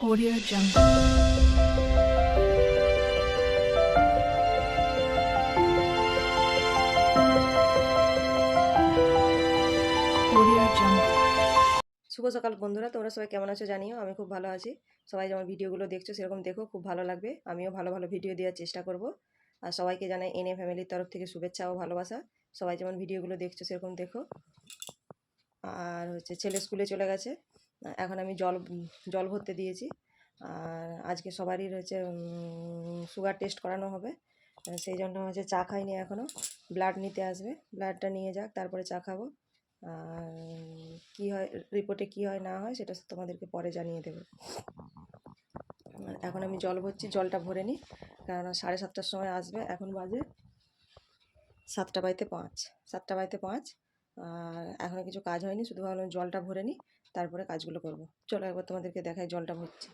Audio Jungle. শুভ সকাল বন্ধুরা, তোমরা সবাই কেমন আছো জানিও, আমি খুব ভালো আছি। সবাই যেমন ভিডিওগুলো দেখছ, সেরকম দেখো, খুব ভালো লাগবে। আমিও ভালো ভালো ভিডিও দেওয়ার চেষ্টা করব। আর সবাইকে জানাই এনএ ফ্যামিলির তরফ থেকে শুভেচ্ছা ও ভালোবাসা। সবাই যেমন ভিডিওগুলো দেখছ, সেরকম দেখো। আর হচ্ছে ছেলে স্কুলে চলে গেছে। এখন আমি জল জল ভরতে দিয়েছি। আর আজকে সবারই হচ্ছে সুগার টেস্ট করানো হবে। সেই জন্য হচ্ছে চা খাইনি এখনও ব্লাড নিতে আসবে। ব্লাডটা নিয়ে যাক, তারপরে চা খাব। আর কী হয় রিপোর্টে কী হয়, না হয়, সেটা তোমাদেরকে পরে জানিয়ে দেবো। এখন আমি জল ভরছি, জলটা ভরে নিই। কেননা সাড়ে সাতটার সময় আসবে। এখন বাজে সাতটা বাড়িতে পাঁচ। সাতটা বাড়িতে পাঁচ। এখনও কিছু কাজ হয়নি, শুধু ভাবলাম জলটা ভরে নিই, তারপরে কাজগুলো করব। চলো একবার তোমাদেরকে দেখাই জলটা ভরছি।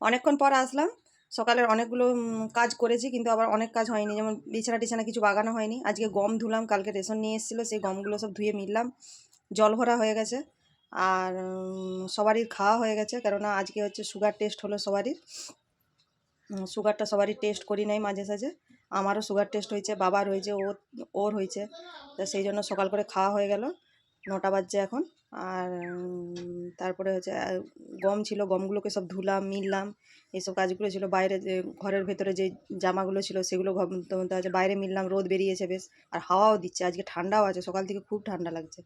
অনেকক্ষণ পর আসলাম, সকালের অনেকগুলো কাজ করেছি, কিন্তু আবার অনেক কাজ হয়নি। যেমন বিছানা টিছানা কিছু বাগানো হয়নি। আজকে গম ধুলাম, কালকে রেশন নিয়ে এসেছিল, সেই গমগুলো সব ধুয়ে মিললাম। জল ভরা হয়ে গেছে। আর সবারই খাওয়া হয়ে গেছে, কেননা আজকে হচ্ছে সুগার টেস্ট হলো সবারই। সুগারটা সবারই টেস্ট করি নাই মাঝে সাঝে। আমারও সুগার টেস্ট হয়েছে, বাবার হয়েছে, ওর ওর হয়েছে। তো সেই জন্য সকাল করে খাওয়া হয়ে গেল, নটা বাজছে এখন। আর তারপরে হচ্ছে গম ছিল, গমগুলোকে সব ধুলাম, মিললাম। এইসব কাজগুলো ছিল, বাইরে যে, ঘরের ভেতরে যে জামাগুলো ছিল, সেগুলো হচ্ছে বাইরে মিললাম, রোদ বেরিয়েছে বেশ। আর হাওয়াও দিচ্ছে, আজকে ঠান্ডাও আছে, সকাল থেকে খুব ঠান্ডা লাগছে।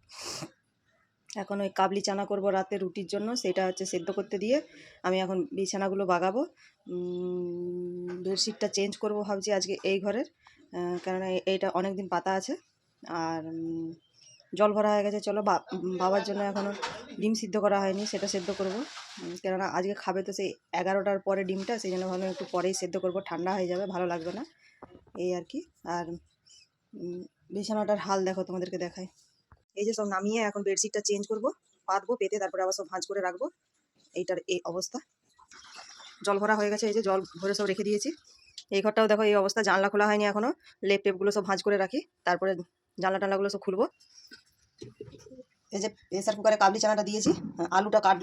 এখন ওই কাবলি চানা করব রাতে রুটির জন্য, সেটা হচ্ছে সেদ্ধ করতে দিয়ে আমি এখন বিছানাগুলো বাগাবো। বেডশিটটা চেঞ্জ করব ভাবছি আজকে এই ঘরের কেননা এইটা অনেক দিন পাতা আছে। আর জল ভরা হয়ে গেছে, চলো বাবার জন্য এখনও ডিম সিদ্ধ করা হয়নি, সেটা সেদ্ধ করব। কেননা আজকে খাবে তো সেই এগারোটার পরে ডিমটা, সেই জন্য ভাবলাম একটু পরেই সেদ্ধ করব, ঠান্ডা হয়ে যাবে, ভালো লাগবে না। এই আর কি। আর বিছানাটার হাল দেখো তোমাদেরকে দেখাই। এই যে সব নামিয়ে এখন বেডশিটটা চেঞ্জ করব, পাতবো, পেতে তারপরে আবার সব ভাঁজ করে রাখব। এইটার এই অবস্থা। জল ভরা হয়ে গেছে, এই যে জল ভরে সব রেখে দিয়েছি। এই ঘরটাও দেখো, এই অবস্থা, জানলা খোলা হয়নি এখনও লেপ টেপগুলো সব ভাঁজ করে রাখি, তারপরে জানলা টানলাগুলো সব খুলবো। এই যে প্রেসার কুকারে কাবলি চানাটা দিয়েছি, আলুটা কাট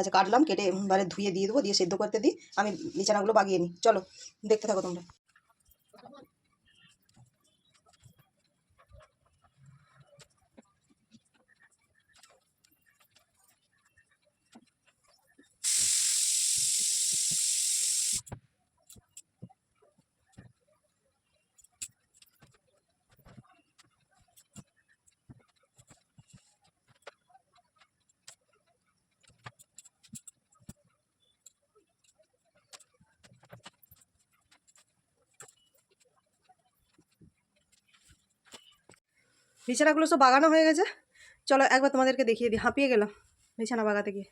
আছে কাটলাম, কেটে এবারে ধুয়ে দিয়ে দেবো, দিয়ে সেদ্ধ করতে দিই। আমি বিছানাগুলো বাগিয়ে নিই। চলো, দেখতে থাকো তোমরা। বিছানাগুলো সব বাগানো হয়ে গেছে। চলো একবার তোমাদেরকে দেখিয়ে দিই। হাঁপিয়ে গেলাম বিছানা বাগাতে গিয়ে।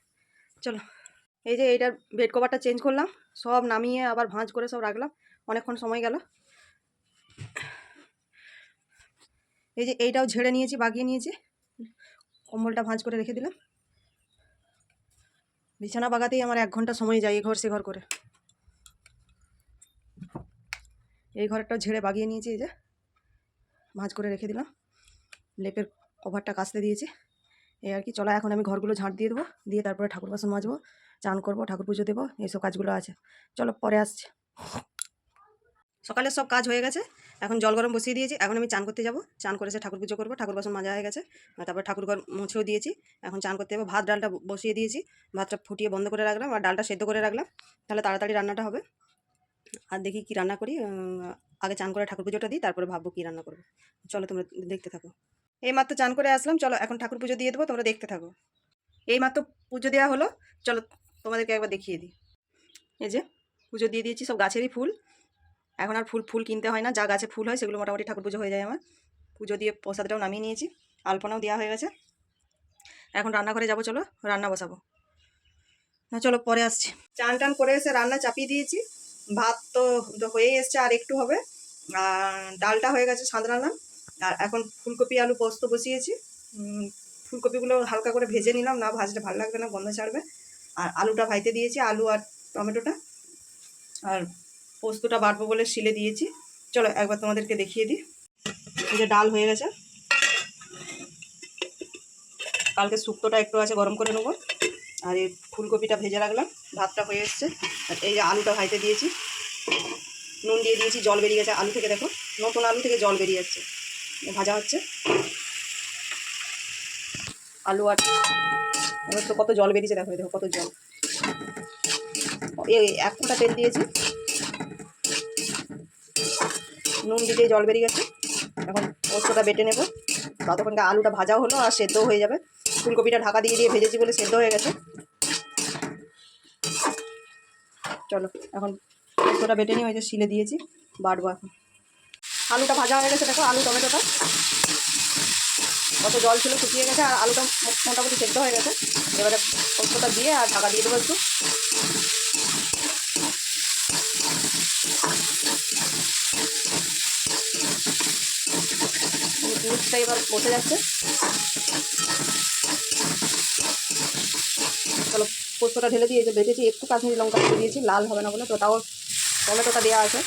চলো। এই যে এইটার বেড কভারটা চেঞ্জ করলাম। সব নামিয়ে আবার ভাঁজ করে সব রাখলাম। অনেকক্ষণ সময় গেল। এই যে এইটাও ঝেড়ে নিয়েছি, বাগিয়ে নিয়েছি। কম্বলটা ভাঁজ করে রেখে দিলাম। বিছানা বাগাতেই আমার এক ঘণ্টা সময় যায় এ ঘর সে ঘর করে। এই ঘরটাও ঝেড়ে বাগিয়ে নিয়েছি এই যে। ভাঁজ করে রেখে দিলাম। লেপের কভারটা কাচতে দিয়েছি। এই আর কি, চলো এখন আমি ঘরগুলো ঝাঁট দিয়ে দেবো, দিয়ে তারপরে ঠাকুর বাসন মাজবো, চান করব, ঠাকুর পুজো দেবো, এইসব কাজগুলো আছে। চলো পরে আসছি। সকালের সব কাজ হয়ে গেছে, এখন জল গরম বসিয়ে দিয়েছি, এখন আমি চান করতে যাব। চান করে এসে ঠাকুর পুজো করব, ঠাকুর বাসন মাজা হয়ে গেছে তারপর ঠাকুর ঘর মুছেও দিয়েছি। এখন চান করতে যাব, ভাত, ডালটা বসিয়ে দিয়েছি, ভাতটা ফুটিয়ে বন্ধ করে রাখলাম, আর ডালটা সেদ্ধ করে রাখলাম, তাহলে তাড়াতাড়ি রান্নাটা হবে। আর দেখি কি রান্না করি আগে চান করে ঠাকুর পুজোটা দিই, তারপরে ভাববো কি রান্না করব। চলো তোমরা দেখতে থাকো। এই মাত্র চান করে আসলাম, চলো এখন ঠাকুর পুজো দিয়ে দেবো, তোমরা দেখতে থাকো। এই মাত্র পুজো দেওয়া হলো, চলো তোমাদেরকে একবার দেখিয়ে দিই। এই যে, পুজো দিয়ে দিয়েছি, সব গাছেরই ফুল। এখন আর ফুল ফুল কিনতে হয় না, যা গাছে ফুল হয় সেগুলো মোটামুটি ঠাকুর পুজো হয়ে যায় আমার। পুজো দিয়ে প্রসাদটাও নামিয়ে নিয়েছি, আলপনাও দেওয়া হয়ে গেছে। এখন রান্নাঘরে যাব, চলো, রান্না বসাবো। না, চলো, পরে আসছি। চান টান করে এসে রান্না চাপিয়ে দিয়েছি। ভাত তো হয়েই এসছে, আর একটু হবে। ডালটা হয়ে গেছে, সাঁতরালাম। আর এখন ফুলকপি, আলু, পোস্ত বসিয়েছি। ফুলকপিগুলো হালকা করে ভেজে নিলাম। না ভাজলে ভালো লাগবে না, গন্ধ ছাড়বে। আর আলুটা ভাইতে দিয়েছি, আলু আর টমেটোটা। আর পোস্তটা বাটবো বলে শিলে দিয়েছি। চলো একবার তোমাদেরকে দেখিয়ে দিই। যে ডাল হয়ে গেছে। কালকে শুক্তোটা একটু আছে, গরম করে নেব। আর এই ফুলকপিটা ভেজে রাখলাম। ভাতটা হয়ে এসছে। আর এই যে আলুটা ভাইতে দিয়েছি। নুন দিয়ে দিয়েছি, জল বেরিয়ে গেছে। আলু থেকে দেখো, নতুন আলু থেকে জল বেরিয়ে যাচ্ছে ভাজা হচ্ছে। আলু আর তো কত জল বেরিয়েছে, দেখো দেখো কত জল। এই এক ফোঁটা তেল দিয়েছি। নুন দিতে জল বেরিয়ে গেছে। এখন পোস্তটা বেটে নেব। ততক্ষণকে আলুটা ভাজাও হলো আর সেদ্ধও হয়ে যাবে। ফুলকপিটা ঢাকা দিয়ে দিয়ে ভেজেছি বলে সেদ্ধ হয়ে গেছে। চলো, এখন পোস্তটা বেটে নিয়ে যে শিলে দিয়েছি, বাটবো এখন। আলুটা ভাজা হয়ে গেছে, দেখো আলু, টমেটোটা। কত জল ছিল, শুকিয়ে গেছে, আর আলুটা মোটামুটি সেদ্ধ হয়ে গেছে। এবারে পোস্তটা দিয়ে আর ঢাকা দিয়ে দেবো একটু। মিক্সটা এবার বসে যাচ্ছে। চলো, পোস্তটা ঢেলে দিয়ে যে বেটেছি, একটু কাশ্মীরি লঙ্কা দিয়ে দিয়েছি, লাল হবে না বলে, তো তাও টমেটোটা দেওয়া আছে,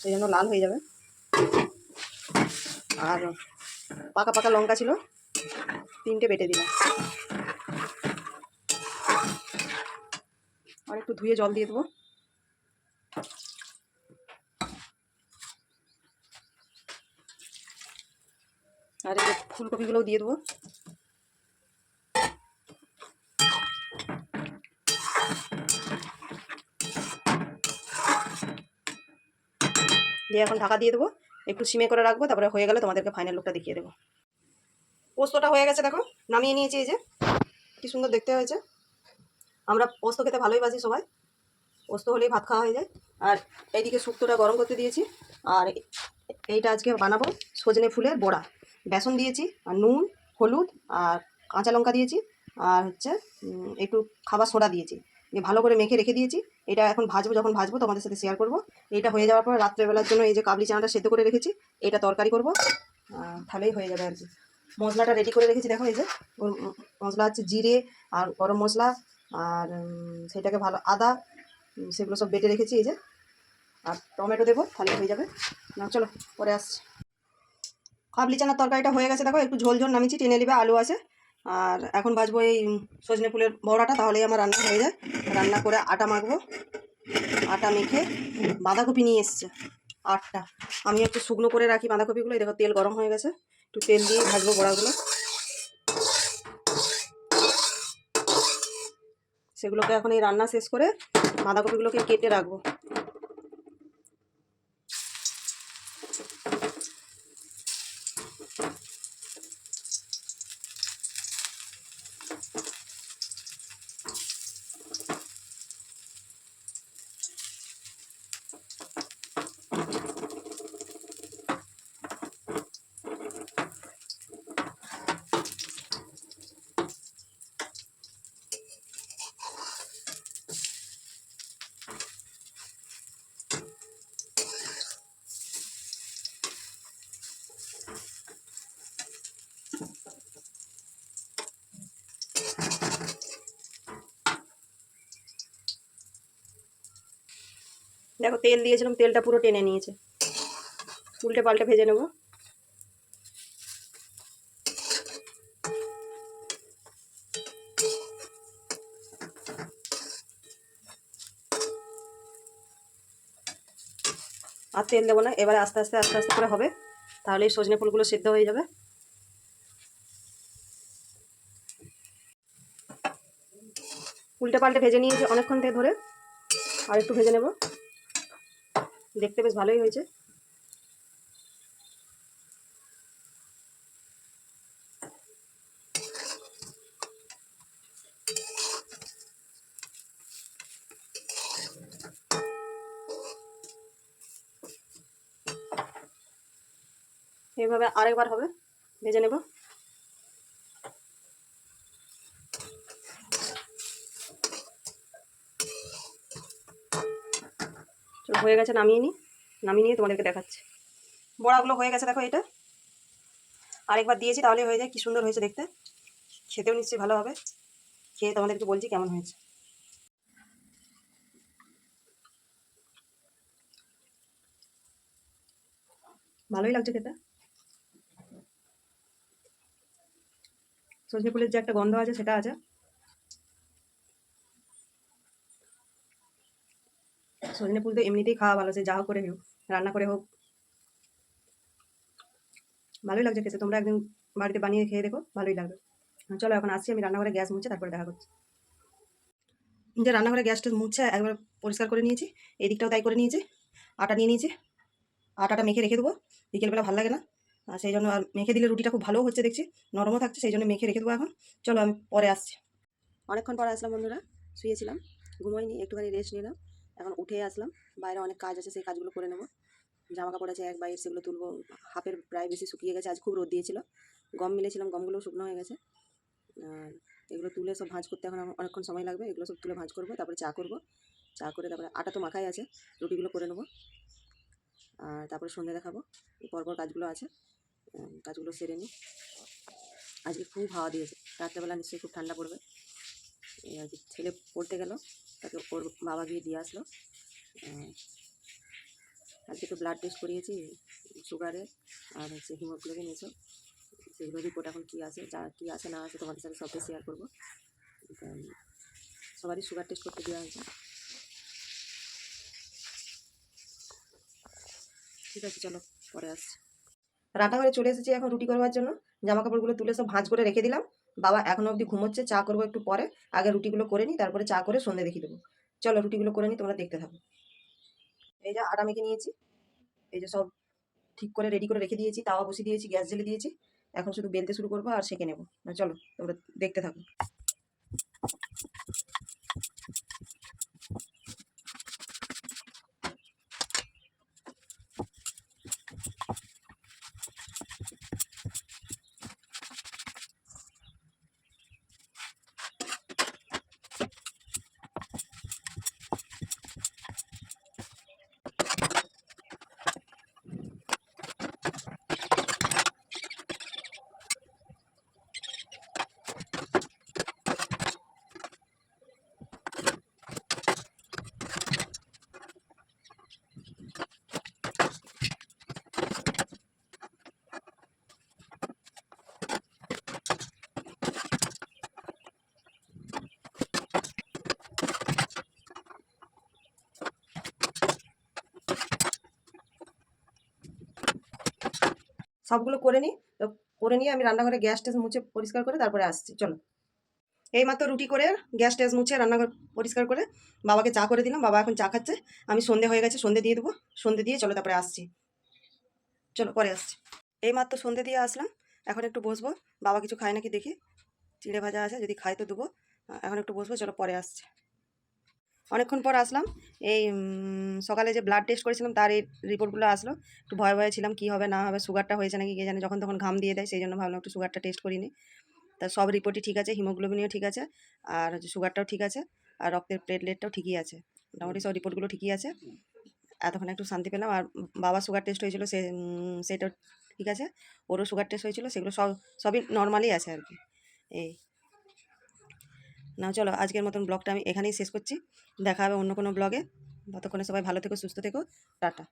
সেই জন্য লাল হয়ে যাবে। আর পাকা পাকা লঙ্কা ছিল, তিনটে বেটে দিলাম। আর একটু ধুয়ে জল দিয়ে দেবো। আর ফুলকপিগুলোও দিয়ে দেবো। দিয়ে এখন ঢাকা দিয়ে দেবো। একটু সিমে করে রাখব, তারপরে হয়ে গেলে তোমাদেরকে ফাইনাল লুকটা দেখিয়ে দেবো। পোস্তটা হয়ে গেছে, দেখো, নামিয়ে নিয়েছি এই যে। কি সুন্দর দেখতে হয়েছে। আমরা পোস্ত খেতে ভালোই বাসি সবাই। পোস্ত হলেই ভাত খাওয়া হয়ে যায়। আর এইদিকে শুক্তোটা গরম করতে দিয়েছি। আর এইটা আজকে বানাবো সজনে ফুলের বড়া। বেসন দিয়েছি, আর নুন, হলুদ, আর কাঁচা লঙ্কা দিয়েছি। আর হচ্ছে একটু খাবার সোডা দিয়েছি। দিয়ে ভালো করে মেখে রেখে দিয়েছি, এটা এখন ভাজবো, যখন ভাজবো তোমাদের সাথে শেয়ার করব। এটা হয়ে যাওয়ার পর রাত্রেবেলার জন্য এই যে কাবলি চানাটা সেদ্ধ করে রেখেছি, এটা তরকারি করব। তাহলেই হয়ে যাবে আর কি। মশলাটা রেডি করে রেখেছি, দেখো এই যে মশলা হচ্ছে জিরে আর গরম মশলা আর সেটাকে ভালো আদা সেগুলো সব বেটে রেখেছি এই যে। আর টমেটো দেবো তাহলে হয়ে যাবে। না, চলো, পরে আসছি। কাবলি চানার তরকারিটা হয়ে গেছে, দেখো, একটু ঝোল ঝোল নামিয়েছি, টেনে নেবে, আলু আছে। আর এখন ভাজবো এই সজনে ফুলের বড়াটা, তাহলেই আমার রান্না হয়ে যায়। রান্না করে আটা মাখবো। আটা মেখে বাঁধাকপি নিয়ে এসছে, আটটা। আমি একটু শুকনো করে রাখি বাঁধাকপিগুলো দেখো তেল গরম হয়ে গেছে। একটু তেল দিয়ে ভাজবো বড়াগুলো। সেগুলোকে এখন এই রান্না শেষ করে বাঁধাকপিগুলোকে কেটে রাখব। দেখো তেল দিয়েছিলাম, তেলটা পুরো টেনে নিয়েছে। উল্টে পাল্টে ভেজে নেব। আর তেল দেবো না, এবারে আস্তে আস্তে আস্তে আস্তে করে হবে। তাহলে এই সজনে ফুলগুলো সিদ্ধ হয়ে যাবে। উল্টে পাল্টে ভেজে নিয়েছি অনেকক্ষণ থেকে ধরে। আর একটু ভেজে নেব। দেখতে বেশ ভালোই হয়েছে। এইভাবে আরেকবার হবে ভেজে নেব চলো হয়ে গেছে, নামিয়ে নিই নামিয়ে নিয়ে তোমাদেরকে দেখাচ্ছি। বড়াগুলো হয়ে গেছে, দেখো এটা। আরেকবার দিয়েছি, তাহলে হয়ে যায়। কি সুন্দর হয়েছে দেখতে। খেতেও নিশ্চয়ই ভালো হবে। খেয়ে তোমাদেরকে বলছি কেমন হয়েছে। ভালোই লাগছে খেতে। সজনে ফুলের যে একটা গন্ধ আছে, সেটা আছে। সজনে ফুল তো এমনিতেই খাওয়া ভালো, সে যা করে হোক, রান্না করে হোক। ভালোই লাগছে খেতে, তোমরা একদিন বাড়িতে বানিয়ে খেয়ে দেখো, ভালোই লাগবে। চলো এখন আসছি, আমি রান্নাঘরে গ্যাস মুছে, তারপরে দেখা করছি। যে রান্নাঘরে গ্যাসটা মুছে, একবার পরিষ্কার করে নিয়েছি এই দিকটাও তাই করে নিয়েছি, আটা নিয়ে নিয়েছি, আটাটা মেখে রেখে দেবো, বিকেলবেলা ভালো লাগে না, আর সেই জন্য আর মেখে দিলে রুটিটা খুব ভালো হচ্ছে দেখছি, নরমও থাকছে, সেই জন্য মেখে রেখে দেবো এখন। চলো আমি পরে আসছি। অনেকক্ষণ পরে আসলাম বন্ধুরা, শুয়েছিলাম, ঘুমোইনি, একটুখানি রেস্ট নিলাম। এখন উঠে আসলাম। বাইরে অনেক কাজ আছে, সেই কাজগুলো করে নেব। জামা কাপড় আছে এক বাইর সেগুলো তুলবো। হাফের প্রায় বেশি শুকিয়ে গেছে আজ খুব রোদ দিয়েছিল। গম মিলেছিলাম গমগুলো শুকনো হয়ে গেছে। এগুলো তুলে সব ভাঁজ করতে এখন অনেকক্ষণ সময় লাগবে, এগুলো সব তুলে ভাঁজ করব, তারপরে চা করব। চা করে তারপরে আটা তো মাখাই আছে, রুটিগুলো করে নেব। আর তারপরে সন্ধ্যে দেখাবো পরপর কাজগুলো আছে। কাজগুলো সেরে নিই। আজকে খুব হাওয়া দিয়েছে, রাত্রেবেলা নিশ্চয়ই খুব ঠান্ডা পড়বে। ছেলে পড়তে গেল। তাকে ওর বাবা গিয়ে দিয়ে আসলো। আজকে তো ব্লাড টেস্ট করিয়েছি সুগারের আর হচ্ছে হিমোগ্লোবিন এসব। সেগুলো রিপোর্ট এখন কী আছে, যা, কী আছে না আছে তোমাদের সাথে সবটাই শেয়ার করব। সবারই সুগার টেস্ট করতে দেওয়া হয়েছে। ঠিক আছে, চলো, পরে আসছি। রান্নাঘরে চলে এসেছি এখন রুটি করবার জন্য। জামা কাপড়গুলো তুলে সব ভাঁজ করে রেখে দিলাম। বাবা এখনও অবধি ঘুমোচ্ছে, চা করব একটু পরে। আগে রুটিগুলো করে নিই, তারপরে চা করে সন্ধে দেখিয়ে দেবো। চলো রুটিগুলো করে নিই, তোমরা দেখতে থাকো। এই যে আটা মেখে নিয়েছি। এই যে সব ঠিক করে রেডি করে রেখে দিয়েছি, তাওয়া বসিয়ে দিয়েছি, গ্যাস জ্বেলে দিয়েছি। এখন শুধু বেলতে শুরু করব আর সেঁকে নেব। চলো তোমরা দেখতে থাকো। সবগুলো করে নিই। করে নিয়ে আমি রান্নাঘরে গ্যাস টেস মুছে পরিষ্কার করে তারপরে আসছি। চলো। এই মাত্র রুটি করে, গ্যাস টেস মুছে রান্নাঘর পরিষ্কার করে বাবাকে চা করে দিলাম। বাবা এখন চা খাচ্ছে। আমি সন্ধে হয়ে গেছে, সন্ধে দিয়ে দেবো। সন্ধে দিয়ে চলো তারপরে আসছি। চলো পরে আসছি। এই মাত্র সন্ধে দিয়ে আসলাম। এখন একটু বসবো। বাবা কিছু খায় নাকি দেখি। চিড়ে ভাজা আছে, যদি খায় তো দেবো। এখন একটু বসবো, চলো পরে আসছি। অনেকক্ষণ পর আসলাম। এই সকালে যে ব্লাড টেস্ট করেছিলাম তার এই রিপোর্টগুলো আসলো। একটু ভয় ভয়ে ছিলাম, কী হবে, না হবে সুগারটা হয়েছে নাকি কে জানে, যখন তখন ঘাম দিয়ে দেয়, সেই জন্য ভাবলাম একটু সুগারটা টেস্ট করিনি। তা সব রিপোর্টই ঠিক আছে হিমোগ্লোবিনও ঠিক আছে, আর হচ্ছে সুগারটাও ঠিক আছে, আর রক্তের প্লেটলেটটাও ঠিকই আছে। মোটামুটি সব রিপোর্টগুলো ঠিকই আছে। এতক্ষণ একটু শান্তি পেলাম, আর বাবার সুগার টেস্ট হয়েছিল, সে সেটাও ঠিক আছে, ওরও সুগার টেস্ট হয়েছিল, সেগুলো সব, সবই নর্মালি আছে আর কি। এই না চলো আজকের মতন ব্লগটা আমি এখানেই শেষ করছি। দেখা হবে অন্য কোনো ব্লগে। ততক্ষণে সবাই ভালো থেকো, সুস্থ থেকো। টাটা।